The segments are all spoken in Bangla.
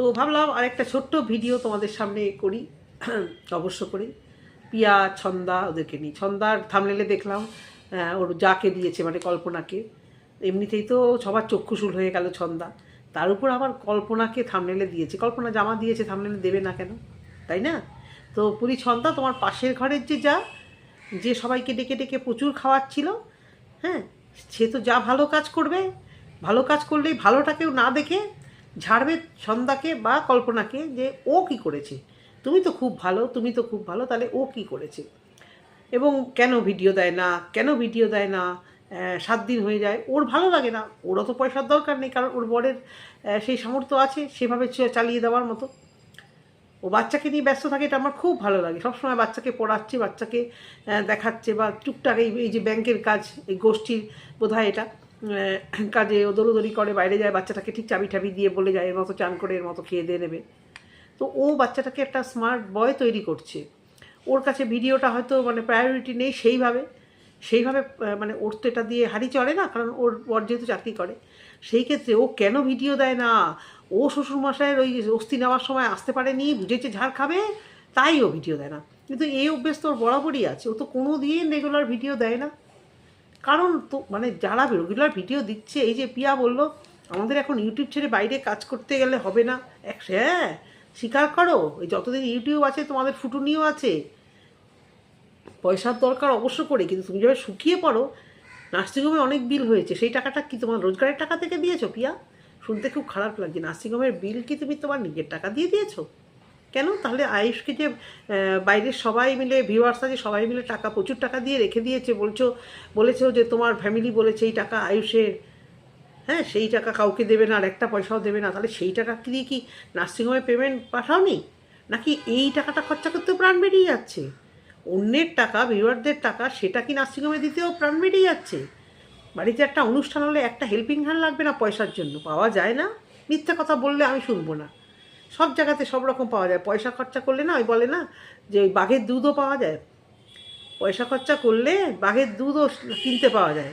তো ভাবলাম আরেকটা ছোট্ট ভিডিও তোমাদের সামনে করি, অবশ্য করি। পিয়া, ছন্দা ওদেরকে নিই ছন্দার থামলেলে দেখলাম ওর যাকে দিয়েছে মানে কল্পনাকে। এমনিতেই তো সবার চক্ষুশুল হয়ে গেল ছন্দা। তার উপর আবার কল্পনাকে থামলেলে দিয়েছে। কল্পনা জামা দিয়েছে থামলেলে দেবে না কেন? তাই না? তো পুরী ছন্দা তোমার পাশের ঘরের যে যা, যে সবাইকে ডেকে ডেকে প্রচুর খাওয়াচ্ছিল হ্যাঁ সে তো যা ভালো কাজ করবে, ভালো কাজ করলেই ভালোটাকেও না দেখে ঝাড়বে সন্ধ্যাকে বা কল্পনাকে যে ও কি করেছে। তুমি তো খুব ভালো, তুমি তো খুব ভালো, তাহলে ও কি করেছে? এবং কেন ভিডিও দেয় না, কেন ভিডিও দেয় না? সাত দিন হয়ে যায়, ওর ভালো লাগে না। ওরও তো পয়সার দরকার নেই, কারণ ওর বরের সেই সামর্থ্য আছে, সেভাবে চালিয়ে দেওয়ার মতো। ও বাচ্চাকে নিয়ে ব্যস্ত থাকে, এটা আমার খুব ভালো লাগে। সবসময় বাচ্চাকে পড়াচ্ছে, বাচ্চাকে দেখাচ্ছে বা টুকটাক এই যে ব্যাংকের কাজ, এই গোষ্ঠীর বোধহয় এটা। কাজে ও করে, বাইরে যায়, বাচ্চাটাকে ঠিক চাবি টাবি দিয়ে বলে যায়, এর মতো চান করে, এর মতো খেয়ে দিয়ে নেবে। তো ও বাচ্চাটাকে একটা স্মার্ট বয় তৈরি করছে। ওর কাছে ভিডিওটা হয়তো মানে প্রায়োরিটি নেই সেইভাবে। সেইভাবে মানে ওর তো এটা দিয়ে হাড়ি চড়ে না, কারণ ওর বর যেহেতু চাকরি করে। সেই ক্ষেত্রে ও কেন ভিডিও দেয় না? ও শ্বশুরমশাইয়ের ওই অস্থি নেওয়ার সময় আসতে পারেনি, বুঝেছে, ঝাড় খাবে, তাই ও ভিডিও দেয় না। কিন্তু এই অভ্যেস তো ওর বরাবরই আছে। ও তো কোনো দিন রেগুলার ভিডিও দেয় না। কারণ তো মানে যারা রেগুলার ভিডিও দিচ্ছে, এই যে পিয়া বলল, আমাদের এখন ইউটিউব ছেড়ে বাইরে কাজ করতে গেলে হবে না। এক হ্যাঁ স্বীকার করো, এই যতদিন ইউটিউব আছে, তোমাদের ফুটুনিও আছে। পয়সার দরকার অবশ্য করে, কিন্তু তুমি যখন শুকিয়ে পড়ো, নার্সিংহোমে অনেক বিল হয়েছে, সেই টাকাটা কি তোমার রোজগারের টাকা থেকে দিয়েছ পিয়া? শুনতে খুব খারাপ লাগছে। নার্সিংহোমের বিল কি তুমি তোমার নিজের টাকা দিয়ে দিয়েছ? কেন? তাহলে আয়ুষকে যে বাইরের সবাই মিলে ভিউয়ার্স যে সবাই মিলে টাকা, প্রচুর টাকা দিয়ে রেখে দিয়েছে, বলছো, বলেছ যে তোমার ফ্যামিলি বলেছে এই টাকা আয়ুষের। হ্যাঁ সেই টাকা কাউকে দেবে না, আর একটা পয়সাও দেবে না, তাহলে সেই টাকা দিয়ে কি নার্সিংহোমে পেমেন্ট পাঠাওনি? নাকি এই টাকাটা খরচা করতেও প্রাণ বেরিয়ে যাচ্ছে? অন্যের টাকা ভিউয়ারদের টাকা, সেটা কি নার্সিংহোমে দিতেও প্রাণ বেরিয়ে যাচ্ছে? বাড়িতে একটা অনুষ্ঠান হলে একটা হেল্পিং হ্যান্ড লাগবে না পয়সার জন্য? পাওয়া যায় না? মিথ্যা কথা বললে আমি শুনব না। সব জায়গাতে সব রকম পাওয়া যায়। পয়সা খরচা করলে না, ওই বলে না, যে ওই বাঘের দুধও পাওয়া যায়। পয়সা খরচা করলে বাঘের দুধও কিনতে পাওয়া যায়।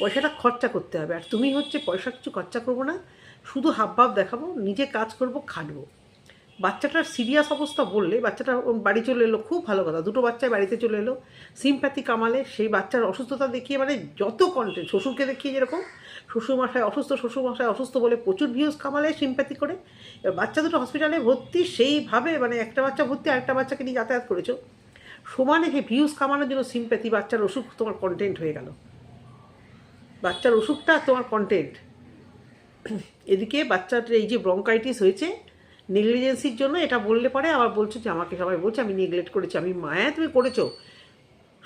পয়সাটা খরচা করতে হবে। আর তুমি হচ্ছে পয়সা কিছু খরচা করব না, শুধু হাবভাব দেখাবো, নিজে কাজ করব, খাটবো। বাচ্চাটার সিরিয়াস অবস্থা বললে, বাচ্চাটা বাড়ি চলে এলো, খুব ভালো কথা। দুটো বাচ্চায় বাড়িতে চলে এলো, সিম্প্যাথি কামালে, সেই বাচ্চার অসুস্থতা দেখিয়ে মানে যত কন্টেন্ট শ্বশুরকে দেখিয়ে যেরকম শ্বশুরমশাই অসুস্থ শ্বশুরমশায় অসুস্থ বলে প্রচুর ভিউজ কামালে সিম্প্যাথি করে। এবার বাচ্চা দুটো হসপিটালে ভর্তি, সেইভাবে মানে একটা বাচ্চা ভর্তি, আরেকটা বাচ্চাকে নিয়ে যাতায়াত করেছ। সমানে সেই ভিউজ কামানোর জন্য সিম্প্যাথি বাচ্চার অসুখ তোমার কন্টেন্ট হয়ে গেল। বাচ্চার অসুখটা তোমার কন্টেন্ট এদিকে বাচ্চার এই যে ব্রঙ্কাইটিস হয়েছে নেগলিজেন্সির জন্য এটা বললে পরে আবার বলছো যে, আমাকে সবাই বলছে, আমি নেগলেক্ট করেছি, আমি মায়া তুমি করেছ।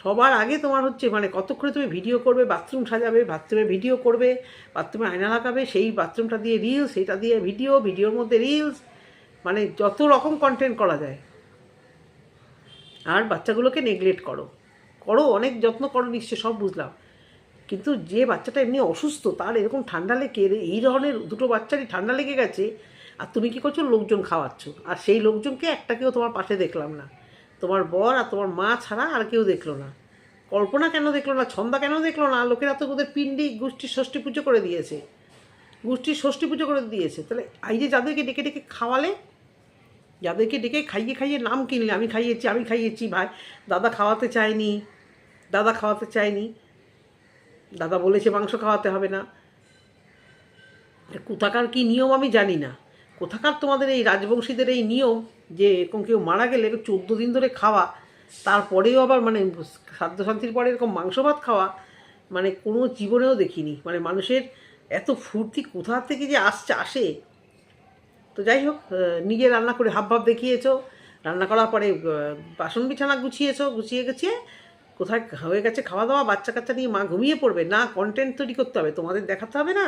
সবার আগে তোমার হচ্ছে মানে কতক্ষণে তুমি ভিডিও করবে বাথরুম সাজাবে বাথরুমে ভিডিও করবে বাথরুমে আয়না লাগাবে, সেই বাথরুমটা দিয়ে রিলস সেটা দিয়ে ভিডিও ভিডিওর মধ্যে রিলস মানে যত রকম কন্টেন্ট করা যায়। আর বাচ্চাগুলোকে নেগলেক্ট করো। করো, অনেক যত্ন করো নিশ্চয় সব বুঝলাম। কিন্তু যে বাচ্চাটা এমনি অসুস্থ, তার এরকম ঠান্ডা লেগে, এই ধরনের দুটো বাচ্চারই ঠান্ডা লেগে গেছে, আর তুমি কি করছ? লোকজন খাওয়াচ্ছ। আর সেই লোকজনকে একটাকেও তোমার পাশে দেখলাম না। তোমার বর আর তোমার মা ছাড়া আর কেউ দেখল না। কল্পনা কেন দেখল না? ছন্দা কেন দেখল না? লোকেরা তো ওদের পিণ্ডি গোষ্ঠীর ষষ্ঠী পুজো করে দিয়েছে। গোষ্ঠীর ষষ্ঠী পুজো করে দিয়েছে। তাহলে এই যে যাদেরকে ডেকে ডেকে খাওয়ালে, যাদেরকে ডেকে খাইয়ে খাইয়ে নাম কিনলে, আমি খাইয়েছি আমি খাইয়েছি, ভাই, দাদা খাওয়াতে চায়নি, দাদা খাওয়াতে চায়নি, দাদা বলেছে মাংস খাওয়াতে হবে না। কোথাকার কি নিয়ম আমি জানি না। কোথাকার তোমাদের এই রাজবংশীদের এই নিয়ম? যে এরকম কেউ মারা গেলে চোদ্দ দিন ধরে খাওয়া, তারপরেও আবার মানে শান্তির পরে এরকম মাংস ভাত খাওয়া মানে কোনো জীবনেও দেখিনি। মানে মানুষের এত ফুর্তি কোথা থেকে যে আসছে, আসে। তো যাই হোক নিজে রান্না করে হাব ভাব দেখিয়েছো, রান্না করার পরে বাসন বিছানা গুছিয়েছো, গুছিয়ে গেছিয়ে কোথায় হয়ে গেছে খাওয়া দাওয়া বাচ্চা কাচ্চা নিয়ে মা ঘুমিয়ে পড়বে। না কন্টেন্ট তৈরি করতে হবে, তোমাদের দেখাতে হবে না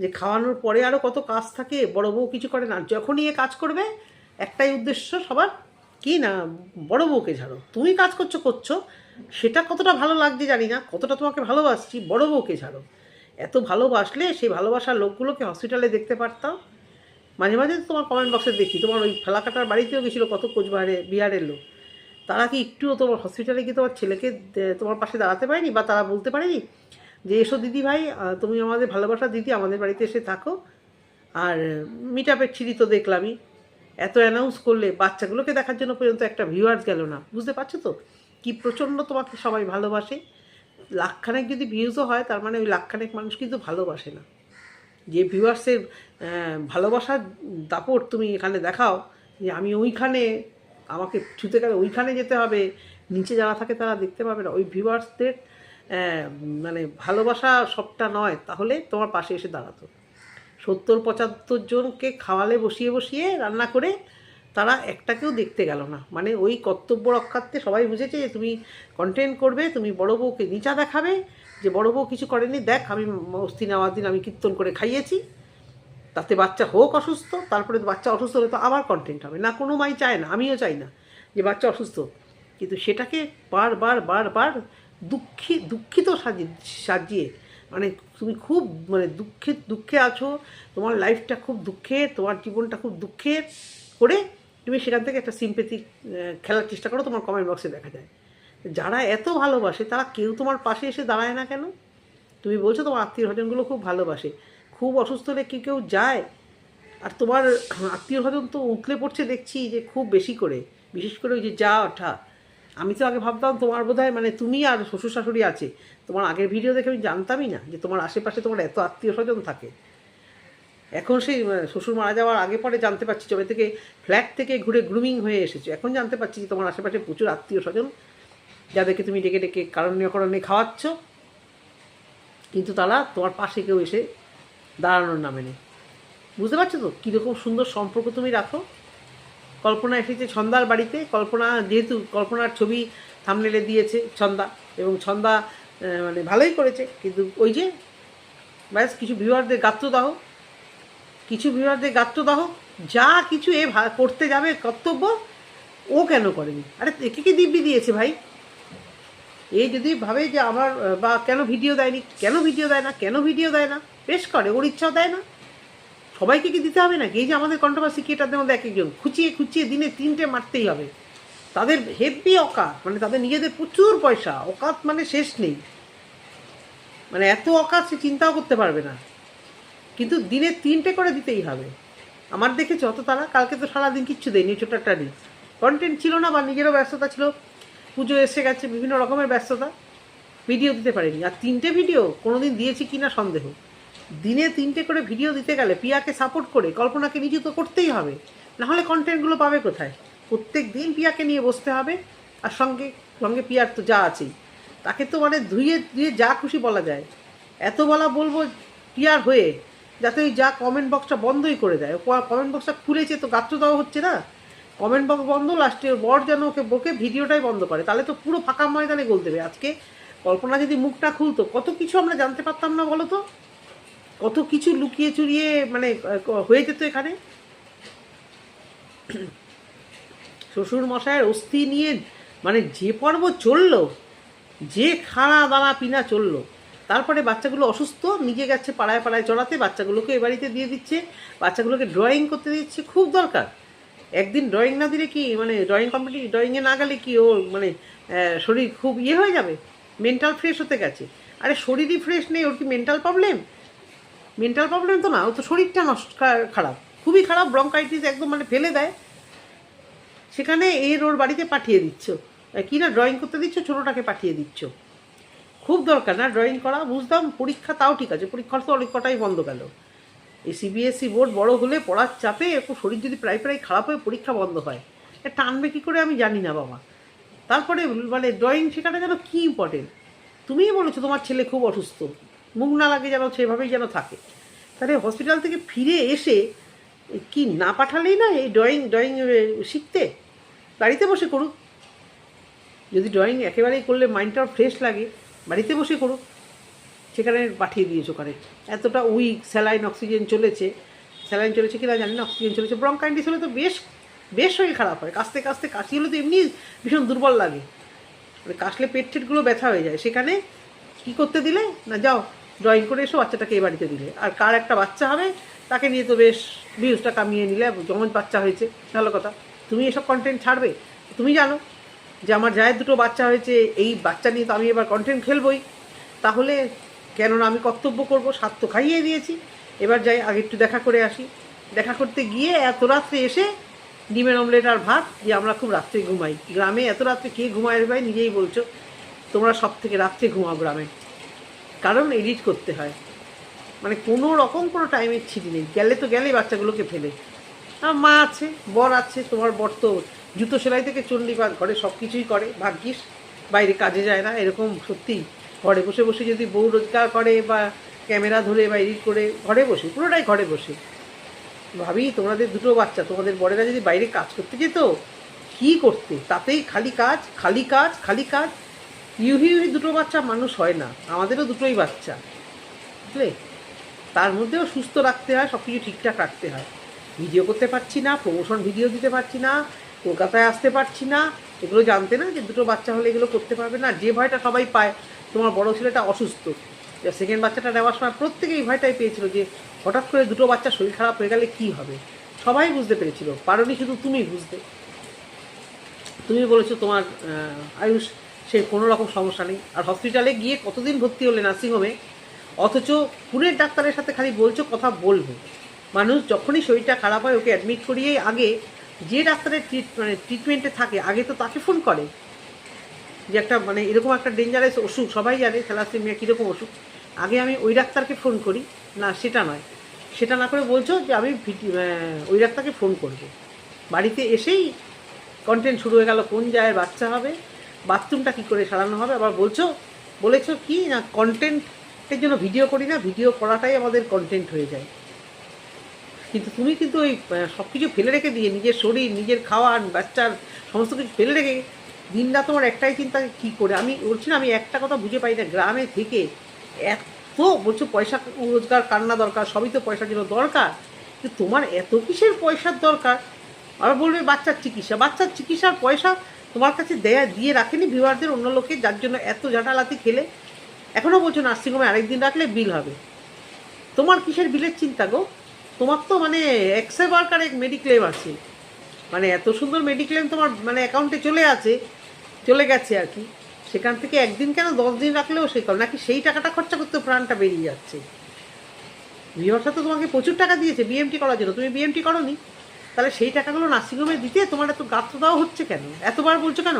যে খাওয়ানোর পরে আরও কত কাজ থাকে, বড় বউ কিছু করে না, যখনই এ কাজ করবে একটাই উদ্দেশ্য সবার, কি না, বড় বউকে ঝাড়ো। তুমি কাজ করছ করছ, সেটা কতটা ভালো লাগছে জানি না, কতটা তোমাকে ভালোবাসছি, বড় বউকে ঝাড়ো। এত ভালোবাসলে সেই ভালোবাসার লোকগুলোকে হসপিটালে দেখতে পারতাম। মাঝে মাঝে তোমার কমেন্ট বক্সে দেখি, তোমার ওই ফেলাকাটার বাড়িতেও গেছিল কত কোচবিহারে, বিহারের লোক। তারা কি একটুও তোমার হসপিটালে কি তোমার ছেলেকে তোমার পাশে দাঁড়াতে পারেনি বা তারা বলতে পারেনি যে, এসো দিদি ভাই তুমি আমাদের ভালোবাসা দিদি, আমাদের বাড়িতে এসে থাকো। আর মিট আপের ছিরি তো দেখলামই। এত অ্যানাউন্স করলে বাচ্চাগুলোকে দেখার জন্য পর্যন্ত একটা ভিউয়ার্স গেল না। বুঝতে পারছ তো? কি প্রচণ্ড তোমাকে সবাই ভালোবাসে। লাখখানেক যদি ভিউজও হয়, তার মানে ওই লাখখানেক মানুষ কিন্তু ভালোবাসে না। যে ভিউয়ার্সের ভালোবাসার দাপট তুমি এখানে দেখাও, যে আমি ওইখানে, আমাকে ছুতে গেলে ওইখানে যেতে হবে, নিচে যারা থাকে তারা দেখতে পাবে না। ওই ভিউয়ার্সদের মানে ভালোবাসা সবটা নয়, তাহলে তোমার পাশে এসে দাঁড়াতো। সত্তর পঁচাত্তর জনকে খাওয়ালে বসিয়ে বসিয়ে রান্না করে তারা একটাকেও দেখতে গেল না। মানে ওই কর্তব্য রক্ষার্থে সবাই বুঝেছে যে তুমি কন্টেন্ট করবে, তুমি বড় বউকে নিচা দেখাবে, যে বড় বউ কিছু করেনি, দেখ আমি অস্থি নেওয়ার দিন আমি কীর্তন করে খাইয়েছি। তাতে বাচ্চা হোক অসুস্থ, তারপরে বাচ্চা অসুস্থ হলে তো আবার কন্টেন্ট হবে। না, কোনো মাই চায় না, আমিও চাই না যে বাচ্চা অসুস্থ কিন্তু সেটাকে বারবার বারবার দুঃখী, দুঃখিত সাজিয়ে সাজিয়ে মানে তুমি খুব মানে দুঃখে দুঃখে আছো, তোমার লাইফটা খুব দুঃখে, তোমার জীবনটা খুব দুঃখের করে তুমি সেখান থেকে একটা সিম্পেথি খেলার চেষ্টা করো, তোমার কমেন্ট বক্সে দেখা যায়। যারা এত ভালোবাসে, তারা কেউ তোমার পাশে এসে দাঁড়ায় না কেন? তুমি বলছো তোমার আত্মীয় স্বজনগুলো খুব ভালোবাসে। খুব অসুস্থ হলে কি কেউ যায়? আর তোমার আত্মীয় স্বজন তো উতলে পড়ছে দেখছি যে খুব বেশি করে। বিশেষ করে ওই যে যা ওঠা আমি তো আগে ভাবতাম তোমার বোধ মানে তুমি আর শ্বশুর শাশুড়ি আছে। তোমার আগের ভিডিও দেখে আমি জানতামই না যে তোমার আশেপাশে তোমার এত আত্মীয় স্বজন থাকে। এখন সেই শ্বশুর মারা যাওয়ার আগে পরে জানতে পারছি, যবে থেকে ফ্ল্যাট থেকে ঘুরে গ্রুমিং হয়ে এসেছ। এখন জানতে পারছি যে তোমার আশেপাশে প্রচুর আত্মীয় স্বজন, যাদেরকে তুমি ডেকে ডেকে কারণীয় কারণে খাওয়াচ্ছ। কিন্তু তারা তোমার পাশে কেউ এসে দাঁড়ানোর নামে নেই। বুঝতে পারছ তো? কীরকম সুন্দর সম্পর্ক তুমি রাখো। কল্পনা এসেছে ছন্দার বাড়িতে। কল্পনা যেহেতু কল্পনার ছবি থামনেলে দিয়েছে ছন্দা এবং ছন্দা মানে ভালোই করেছে। কিন্তু ওই যে, ব্যাস কিছু ভিউয়ারদের গাত্রদাহ, কিছু ভিউয়ারদের গাত্রদাহ, যা কিছু এ করতে যাবে কর্তব্য, ও কেন করেনি? আরে একে কি দিব্যি দিয়েছে ভাই? এই যদি ভাবে যে আমার, বা কেন ভিডিও দেয়নি, কেন ভিডিও দেয় না, কেন ভিডিও দেয় না, বেশ করে, ওর ইচ্ছাও দেয় না। সবাইকে কি দিতে হবে নাকি? এই যে আমাদের কন্ট্রোভার্সি ক্রিয়েটারদের মধ্যে এক একজন খুঁচিয়ে খুঁচিয়ে দিনে তিনটে মারতেই হবে। তাদের হেভি অকাত মানে তাদের নিজেদের প্রচুর পয়সা। অকাত মানে শেষ নেই। মানে এত অকাত সে চিন্তাও করতে পারবে না। কিন্তু দিনে তিনটে করে দিতেই হবে। আমার দেখেছ অত তারা? কালকে তো সারাদিন কিচ্ছু দেয়নি, ছোটো একটা দিন কন্টেন্ট ছিল না বা নিজেরও ব্যস্ততা ছিল। পুজো এসে গেছে, বিভিন্ন রকমের ব্যস্ততা। ভিডিও দিতে পারিনি। আর তিনটে ভিডিও কোনোদিন দিয়েছি কি না সন্দেহ। দিনে তিনটে করে ভিডিও দিতে গেলে পিয়াকে সাপোর্ট করে কল্পনাকে নিযুক্ত করতেই হবে। নাহলে কন্টেন্টগুলো পাবে কোথায়? প্রত্যেক দিন পিয়াকে নিয়ে বসতে হবে, আর সঙ্গে সঙ্গে পিয়ার তো যা আছেই। তাকে তো মানে ধুয়ে ধুয়ে যা খুশি বলা যায়। এত বলা বলব পিয়ার হয়ে, যাতে ওই যা কমেন্ট বক্সটা বন্ধই করে দেয়। কমেন্ট বক্সটা খুলেছে তো গাত্র দেওয়া হচ্ছে না? কমেন্ট বক্স বন্ধ লাস্টে বর যেন ওকে বকে ভিডিওটাই বন্ধ করে। তাহলে তো পুরো ফাঁকা ময়দানে গোল দেবে। আজকে কল্পনা যদি মুখটা খুলতো, কত কিছু আমরা জানতে পারতাম না বলো তো? কত কিছু লুকিয়ে চুরিয়ে মানে হয়ে যেত এখানে? শ্বশুর মশাইয়ের অস্থি নিয়ে মানে যে পর্ব চলল, যে খাড়া দানা পিনা চলল, তারপরে বাচ্চাগুলো অসুস্থ, নিজে গেছে পাড়ায় পাড়ায় চড়াতে, বাচ্চাগুলোকে এ বাড়িতে দিয়ে দিচ্ছে, বাচ্চাগুলোকে ড্রয়িং করতে দিচ্ছে, খুব দরকার। একদিন ড্রয়িং না দিলে কি মানে ড্রয়িং কম্পিটি ড্রয়িংয়ে না গেলে কি ওর মানে শরীর খুব ইয়ে হয়ে যাবে? মেন্টাল ফ্রেশ হতে গেছে। আরে, শরীরই ফ্রেশ নেই, ওর কি মেন্টাল প্রবলেম মেন্টাল প্রবলেম তো না, ও তো শরীরটা নষ্ট খারাপ। খুবই খারাপ ব্রঙ্কাইটিস একদম মানে ফেলে দেয়। সেখানে এর ওর বাড়িতে পাঠিয়ে দিচ্ছ। কি না ড্রয়িং করতে দিচ্ছ, ছোটোটাকে পাঠিয়ে দিচ্ছ। খুব দরকার না ড্রয়িং করা, বুঝতাম পরীক্ষা তাও ঠিক আছে, পরীক্ষার তো অনেক কটাই বন্ধ গেল। এই সিবিএসসি বোর্ড বড় হলে পড়ার চাপে একটু শরীর যদি প্রায় প্রায় খারাপ হয়ে, পরীক্ষা বন্ধ হয়। টানবে কী করে আমি জানি না বাবা। তারপরে মানে ড্রয়িং শেখাটা যেন কী ইম্পর্টেন্ট তুমিই বলেছ তোমার ছেলে খুব অসুস্থ। মুখ না লাগে যেন সেভাবেই যেন থাকে। তাহলে হসপিটাল থেকে ফিরে এসে কি না পাঠালেই না এই ড্রয়িং ড্রয়িং শিখতে? বাড়িতে বসে করুক। যদি ড্রয়িং একেবারেই করলে মাইন্ডটাও ফ্রেশ লাগে, বাড়িতে বসে করুক। সেখানে পাঠিয়ে দিয়েছ ওখানে। এতটা উইক স্যালাইন অক্সিজেন চলেছে। স্যালাইন চলেছে কিনা জানি না অক্সিজেন চলেছে। ব্রঙ্কাইটিস হলে তো বেশ বেশ শরীর খারাপ হয়। কাশতে কাশতে কাশি হলে তো এমনি ভীষণ দুর্বল লাগে। মানে কাশলে পেট টেটগুলো ব্যথা হয়ে যায়। সেখানে কি করতে দিলে? না যাও ড্রয়িং করে এসো, বাচ্চাটাকে এই বাড়িতে দিলে। আর কার একটা বাচ্চা হবে, তাকে নিয়ে তো বেশ ভিউজটা কামিয়ে নিলে যেমন বাচ্চা হয়েছে। ভালো কথা। তুমি এসব কন্টেন্ট ছাড়বে? তুমি জানো যে আমার জায়ের দুটো বাচ্চা হয়েছে, এই বাচ্চা নিয়ে তো আমি এবার কন্টেন্ট খেলবই। তাহলে কেননা আমি কর্তব্য করব? স্বাদ তো খাইয়ে দিয়েছি। এবার যাই, আগে একটু দেখা করে আসি। দেখা করতে গিয়ে এত রাত্রে এসে ডিমের অমলেট আর ভাত যে আমরা খুব রাত্রে ঘুমাই। গ্রামে এত রাত্রে কে ঘুমায় ভাই? নিজেই বলছো। তোমরা সব থেকে রাত্রে ঘুমাও গ্রামে। কারণ এডিট করতে হয়। মানে কোনো রকম কোনো টাইমের ছিটি নেই। গেলে তো গেলেই বাচ্চাগুলোকে ফেলে। আর মা আছে, বর আছে, তোমার বর তো জুতো সেলাই থেকে চণ্ডীপাঠ ঘরে সব কিছুই করে, ভাগ্যিস। বাইরে কাজে যায় না, এরকম সত্যি। ঘরে বসে বসে যদি বউ রোজগার করে বা ক্যামেরা ধরে বা এডিট করে, ঘরে বসে, পুরোটাই ঘরে বসে। ভাবি, তোমাদের দুটো বাচ্চা, তোমাদের বড়েরা যদি বাইরে কাজ করতে যেত, কী করতে? তাতেই খালি কাজ খালি কাজ খালি কাজ। ইউহি ইউহি দুটো বাচ্চা মানুষ হয় না। আমাদেরও দুটোই বাচ্চা। বুঝলে? তার মধ্যেও সুস্থ রাখতে হয় সব কিছু ঠিকঠাক রাখতে হয়। ভিডিও করতে পারছি না প্রমোশন ভিডিও দিতে পারছি না, কলকাতায় আসতে পারছি না, এগুলো জানতে না যে দুটো বাচ্চা হলে এগুলো করতে পারবে না। যে ভয়টা সবাই পায়, তোমার বড় ছেলেটা অসুস্থ। সেকেন্ড বাচ্চাটা নেওয়ার সময় প্রত্যেকেই ভয়টাই পেয়েছিল যে হঠাৎ করে দুটো বাচ্চা শরীর খারাপ হয়ে গেলে কী হবে? সবাই বুঝতে পেরেছিল। পারোনি শুধু তুমি বুঝতে। তুমি বলেছ তোমার আয়ুষ সে কোনো রকম সমস্যা নেই। আর হসপিটালে গিয়ে কতদিন ভর্তি হলে নার্সিংহোমে অথচ পুরের ডাক্তারের সাথে খালি বলছো, কথা বলব। মানুষ যখনই শরীরটা খারাপ হয়, ওকে অ্যাডমিট করিয়েই আগে যে ডাক্তারের ট্রিট মানে ট্রিটমেন্টে থাকে, আগে তো তাকে ফোন করে। যে একটা মানে এরকম একটা ডেঞ্জারাস ওষুধ, সবাই জানে থ্যালাসেমিয়া কীরকম ওষুধ। আগে আমি ওই ডাক্তারকে ফোন করি। না, সেটা নয়। সেটা না করে বলছো যে আমি ওই ডাক্তারকে ফোন করব। বাড়িতে এসেই কন্টেন্ট শুরু হয়ে গেল, কোন জায়গায় বাচ্চা হবে? বাথরুমটা কী করে সারানো হবে? আবার বলছো, বলেছ কি না কন্টেন্টের জন্য ভিডিও করি না ভিডিও করাটাই আমাদের কন্টেন্ট হয়ে যায়। কিন্তু তুমি কিন্তু ওই সব কিছু ফেলে রেখে দিয়ে নিজের শরীর, নিজের খাওয়া, বাচ্চার সমস্ত কিছু ফেলে রেখে দিনটা তোমার একটাই চিন্তা কী করে? আমি বলছি না, আমি একটা কথা বুঝে পাই না, গ্রামে থেকে এত বলছো পয়সা রোজগার, কান্না দরকার, সবই তো পয়সার জন্য দরকার। কিন্তু তোমার এত কিসের পয়সার দরকার? আবার বলবে বাচ্চার চিকিৎসা, বাচ্চার চিকিৎসার পয়সা তোমার কাছে দেয়া দিয়ে রাখেনি ভিউয়ারদের অন্য লোকে যার জন্য এত জাটালাতি খেলে? এখনও বলছো নার্সিংহোমে আরেকদিন রাখলে বিল হবে। তোমার কিসের বিলের চিন্তা গো? তোমার তো মানে এক্সে ওয়ার্কার এক মেডিক্লেম আছে। মানে এত সুন্দর মেডিক্লেম তোমার মানে অ্যাকাউন্টে চলে আছে, চলে গেছে আর কি। সেখান থেকে একদিন কেন দশ দিন রাখলেও সে কারণ? নাকি সেই টাকাটা খরচা করতে প্রাণটা বেরিয়ে যাচ্ছে? ভিওর্সা তো তোমাকে প্রচুর টাকা দিয়েছে বিএমটি করার জন্য। তুমি বিএমটি করনি? তাহলে সেই টাকাগুলো নার্সিংহোমে দিতে তোমার এত গাত্র দেওয়া হচ্ছে কেন? এতবার বলছো কেন?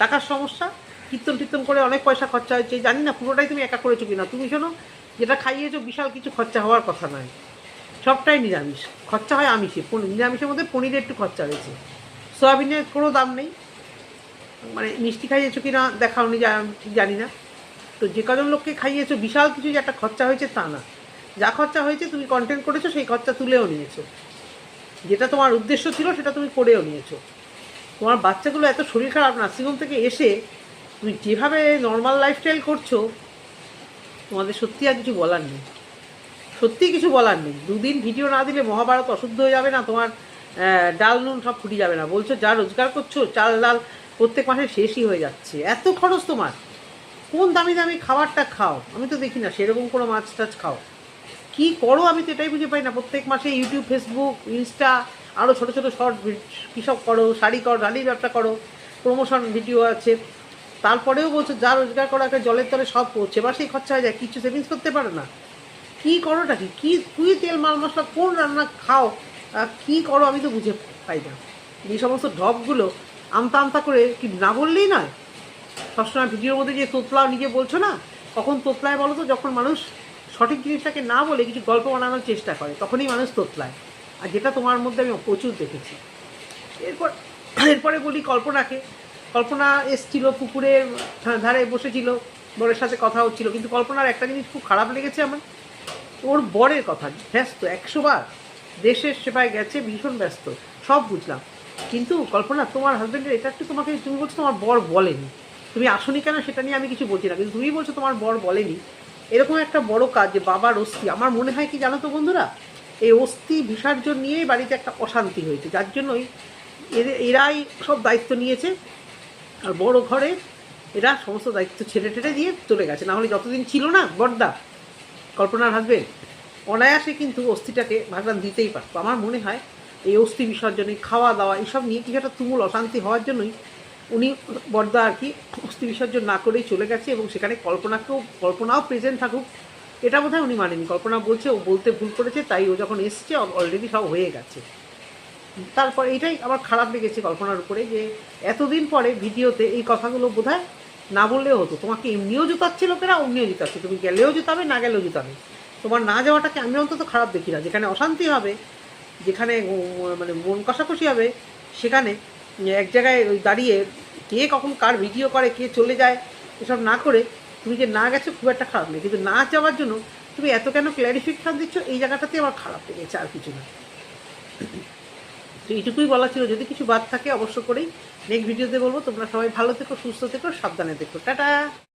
টাকার সমস্যা? কীর্তন টীর্তন করে অনেক পয়সা খরচা হয়েছে। জানি না, পুরোটাই তুমি একা করেছ কিনা। তুমি শোনো, যেটা খাইয়েছো বিশাল কিছু খরচা হওয়ার কথা নয়। সবটাই নিরামিষ। খরচা হয় আমিষে। নিরামিষের মধ্যে পনিরের একটু খরচা হয়েছে সোয়াবিনের কোনো দাম নেই। মানে মিষ্টি খাইয়েছো কি না দেখাওনি ঠিক জানি না। তো যে কজন লোককে খাইয়েছো, বিশাল কিছু যে একটা খরচা হয়েছে তা না। যা খরচা হয়েছে, তুমি কন্টেন্ট করেছ, সেই খরচা তুলেও নিয়েছো। যেটা তোমার উদ্দেশ্য ছিল, সেটা তুমি করেও নিয়েছো। তোমার বাচ্চাগুলো এত শরীর খারাপ, নার্সিংহোম থেকে এসে তুমি যেভাবে নর্মাল লাইফস্টাইল করছ, তোমাদের সত্যি আর কিছু বলার নেই। সত্যি কিছু বলার নেই। দুদিন ভিডিও না দিলে মহাভারত অশুদ্ধ হয়ে যাবে না, তোমার ডাল নুন সব ফুটে যাবে না। বলছো, যা রোজগার করছ, চাল ডাল প্রত্যেক মাসে শেষই হয়ে যাচ্ছে। এত খরচ তোমার। কোন দামি দামি খাবারটা খাও? আমি তো দেখি না, সেরকম কোনো মাছ টাছ খাও। কী করো, আমি তো এটাই বুঝে পাই না। প্রত্যেক মাসে ইউটিউব ফেসবুক ইনস্টা আরও ছোটো ছোটো শর্ট কী সব করো, শাড়ি করো শাড়ির ব্যবসা করো প্রমোশন ভিডিও আছে। তারপরেও বলছো, যা রোজগার করো, একটা জলের তলে সব পড়ছে, এবার সেই খরচা হয়ে যায়, কিছু সেভিংস করতে পারো না। কী করোটা কি? কী তুই তেল, মাল, মশলা, কোন রান্না খাও কী করো, আমি তো বুঝে পাই না। এই সমস্ত ঢপগুলো আমতা আমতা করে কি না বললেই নয়? সবসময় ভিডিওর মধ্যে যে তোতলাও নিজে বলছো না? কখন তোতলায় বলো তো, যখন মানুষ সঠিক জিনিসটাকে না বলে কিছু গল্প বানানোর চেষ্টা করে, তখনই মানুষ তোতলায়। আর যেটা তোমার মধ্যে আমি প্রচুর দেখেছি। এরপর, এরপরে বলি কল্পনাকে। কল্পনা এসছিল পুকুরে, ধারে বসেছিল, বরের সাথে কথা হচ্ছিল, কিন্তু কল্পনার একটা জিনিস খুব খারাপ লেগেছে আমার। ওর বরের কথা, ব্যস্ত, একশো বার। দেশের সেবায় গেছে, ভীষণ ব্যস্ত, সব বুঝলাম। কিন্তু কল্পনা, তোমার হাজব্যান্ডের এটা একটু তোমাকে, তুমি বলছো তোমার বর বলেনি। তুমি আসনি কেন সেটা নিয়ে আমি কিছু বলছি না, কিন্তু তুমি বলছো তোমার বর বলেনি। এরকম একটা বড় কাজ যে বাবার অস্থি। আমার মনে হয় কি জানো তো বন্ধুরা? এই অস্থি বিসর্জন নিয়েই বাড়িতে একটা অশান্তি হয়েছে। যার জন্যই এরাই সব দায়িত্ব নিয়েছে। আর বড় ঘরে এরা সমস্ত দায়িত্ব ছেড়ে টেড়ে দিয়ে চলে গেছে। না হলে যতদিন ছিল না, বর্দা, কল্পনার হাজবেন্ড অনায়াসে কিন্তু অস্থিটাকে ভাগদান দিতেই পারতো। আমার মনে হয় এই অস্থি বিসর্জনে খাওয়া দাওয়া এইসব নিয়ে কিছু একটা তুমুল অশান্তি হওয়ার জন্যই উনি বর্দা আর কি অস্থি বিসর্জন না করেই চলে গেছে এবং সেখানে কল্পনাকেও, কল্পনাও প্রেজেন্ট থাকুক, এটা বোধহয় উনি মানেনি কল্পনা বলছে, ও বলতে ভুল করেছে, তাই ও যখন এসছে অলরেডি সব হয়ে গেছে। তারপর এইটাই আমার খারাপ লেগেছে কল্পনার উপরে যে, এতদিন পরে ভিডিওতে এই কথাগুলো বোধহয় না বললেও হতো। তোমাকে এমনিও জুতাচ্ছে লোকেরা, অমনিও জুতাচ্ছে। তুমি গেলেও জুতাবে, না গেলেও জুতাবে। তোমার না যাওয়াটাকে আমি অন্তত খারাপ দেখি না। যেখানে অশান্তি হবে, যেখানে মানে মন কষাকষি হবে, সেখানে এক জায়গায় দাঁড়িয়ে কে কখন কার ভিডিও করে, কে চলে যায়, এসব না করে তুমি যে না গেছো খুব একটা খারাপ নেই। কিন্তু না যাওয়ার জন্য তুমি এত কেন ক্ল্যারিফিকেশান দিচ্ছ, এই জায়গাটাতে আমার খারাপ লেগেছে আর কিছু না। তো এইটুকুই বলা ছিল। যদি কিছু বাদ থাকে অবশ্য করেই নেক্সট ভিডিওতে বলব। তোমরা সবাই ভালো থেকো, সুস্থ থেকো, সাবধানে থেকো। টাটা!